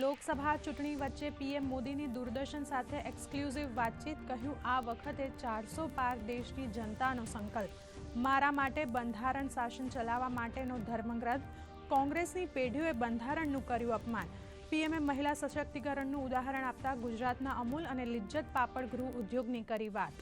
લોકસભા ચૂંટણી વચ્ચે પીએમ મોદીની દૂરદર્શન સાથે એક્સક્લુઝિવ વાતચીત કહ્યું, આ વખતે ચારસો પાર દેશની જનતાનો સંકલ્પ. મારા માટે બંધારણ શાસન ચલાવવા માટેનો ધર્મગ્રંથ. કોંગ્રેસની પેઢીઓએ બંધારણનું કર્યું અપમાન. પીએમએ મહિલા સશક્તિકરણનું ઉદાહરણ આપતા ગુજરાતના અમૂલ અને લિજ્જત પાપડ ગૃહ ઉદ્યોગની કરી વાત.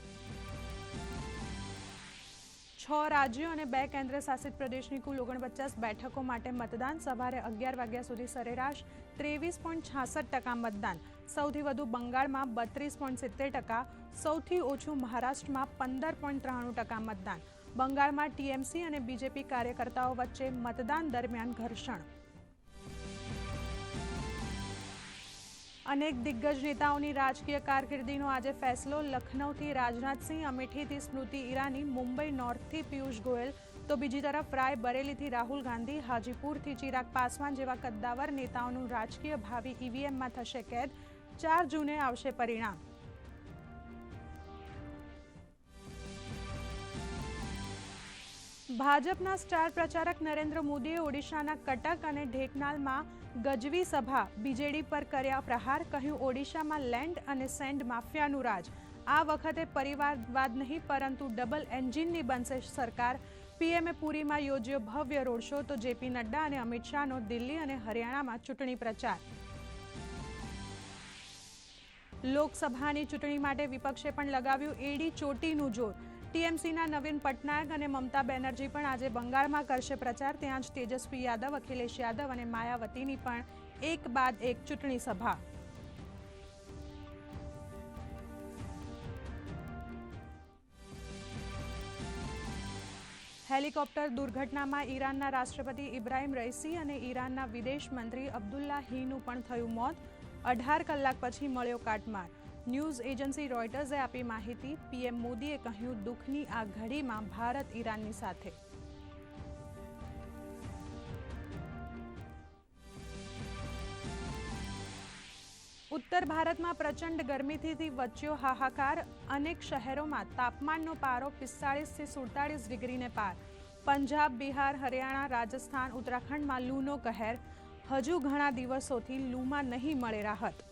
છ રાજ્યો અને બે કેન્દ્ર શાસિત પ્રદેશની કુલ ઓગણપચાસ બેઠકો માટે મતદાન સવારે અગિયાર વાગ્યા સુધી સરેરાશ ત્રેવીસ પોઈન્ટ છાસઠ ટકા મતદાન. સૌથી વધુ બંગાળમાં બત્રીસ પોઈન્ટ સિત્તેર ટકા, સૌથી ઓછું મહારાષ્ટ્રમાં પંદર પોઈન્ટ ત્રાણું ટકા મતદાન. બંગાળમાં ટીએમસી અને બીજેપી કાર્યકર્તાઓ વચ્ચે મતદાન દરમિયાન ઘર્ષણ. અનેક દિગ્ગજ નેતાઓની રાજકીય કારકિર્દીનો આજે ફેસલો. લખનૌથી રાજનાથસિંહ, અમેઠીથી સ્મૃતિ ઈરાની, મુંબઈ નોર્થથી પિયુષ ગોયલ, તો બીજી તરફ રાય બરેલીથી રાહુલ ગાંધી, હાજીપુરથી ચિરાગ પાસવાન જેવા કદ્દાવર નેતાઓનું રાજકીય ભાવિ ઈવીએમમાં થશે કેદ. ચાર જૂને આવશે પરિણામ. ભાજપના સ્ટાર પ્રચારક નરેન્દ્ર મોદીએ ઓડિશાના કટક અને ઢેકનાલમાં ગજવી સભા બીજેડી પર કર્યા પ્રહાર, કહ્યું, ઓડિશામાં લેન્ડ અને સેન્ડ માફિયાનું રાજ. આ વખતે પરિવારવાદ નહીં, પરંતુ ડબલ એન્જિનની બનશે સરકાર. પીએમએ પુરીમાં યોજ્યો ભવ્ય રોડ શો, તો જેપી નડ્ડા અને અમિત શાહનો દિલ્હી અને હરિયાણામાં ચૂંટણી પ્રચાર. લોકસભાની ચૂંટણી માટે વિપક્ષે પણ લગાવ્યું એડી ચોટીનું જોર. ટીએમસીના નવીન પટનાયક અને મમતા બેનર્જી પણ આજે બંગાળમાં કરશે પ્રચાર. ત્યાં જ તેજસ્વી યાદવ, અખિલેશ યાદવ અને માયાવતીની પણ એક બાદ એક ચૂંટણી સભા. હેલિકોપ્ટર દુર્ઘટનામાં ઈરાનના રાષ્ટ્રપતિ ઇબ્રાહિમ રઈસી અને ઈરાનના વિદેશ મંત્રી અબ્દુલ્લા હીનું પણ થયું મોત. અઢાર કલાક પછી મળ્યો કાટમાળ ન્યૂઝ એજન્સી રોયટર્સે આપી માહિતી. પીએમ મોદીએ કહ્યું, દુઃખની આ ઘડીમાં ભારત ઈરાનની સાથે. ઉત્તર ભારતમાં પ્રચંડ ગરમીથી વચ્યો હાહાકાર. અનેક શહેરોમાં તાપમાનનો પારો પિસ્તાળીસથી સુડતાળીસ ડિગ્રીને પાર. પંજાબ, બિહાર, હરિયાણા, રાજસ્થાન, ઉત્તરાખંડમાં લૂનો કહેર. હજુ ઘણા દિવસોથી લૂમાં નહીં મળે રાહત.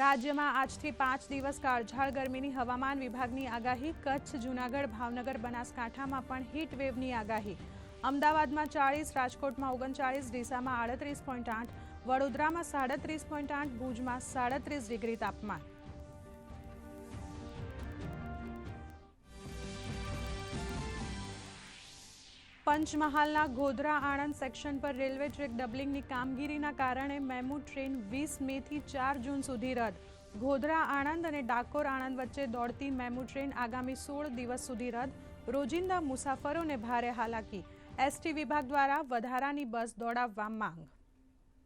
રાજ્યમાં આજથી પાંચ દિવસ કાળઝાળ ગરમીની હવામાન વિભાગની આગાહી, કચ્છ, જૂનાગઢ, ભાવનગર, બનાસકાંઠામાં પણ હીટ વેવની આગાહી. અમદાવાદમાં ચાળીસ, રાજકોટમાં ઓગણચાળીસ, ડીસામાં આડત્રીસ પોઈન્ટ આઠ, વડોદરામાં સાડત્રીસ પોઈન્ટ આઠ, ભુજમાં સાડત્રીસ ડિગ્રી તાપમાન. પંચમહાલના ગોધરા આણંદ સેક્શન પર રેલવે ટ્રેક ડબલિંગની કામગીરીના કારણે મેમુ ટ્રેન વીસ મેથી ચાર જૂન સુધી રદ. ગોધરા આણંદ અને ડાકોર આણંદ વચ્ચે દોડતી મેમુ ટ્રેન આગામી સોળ દિવસ સુધી રદ. રોજિંદા મુસાફરોને ભારે હાલાકી. એસટી વિભાગ દ્વારા વધારાની બસ દોડાવવા માંગ.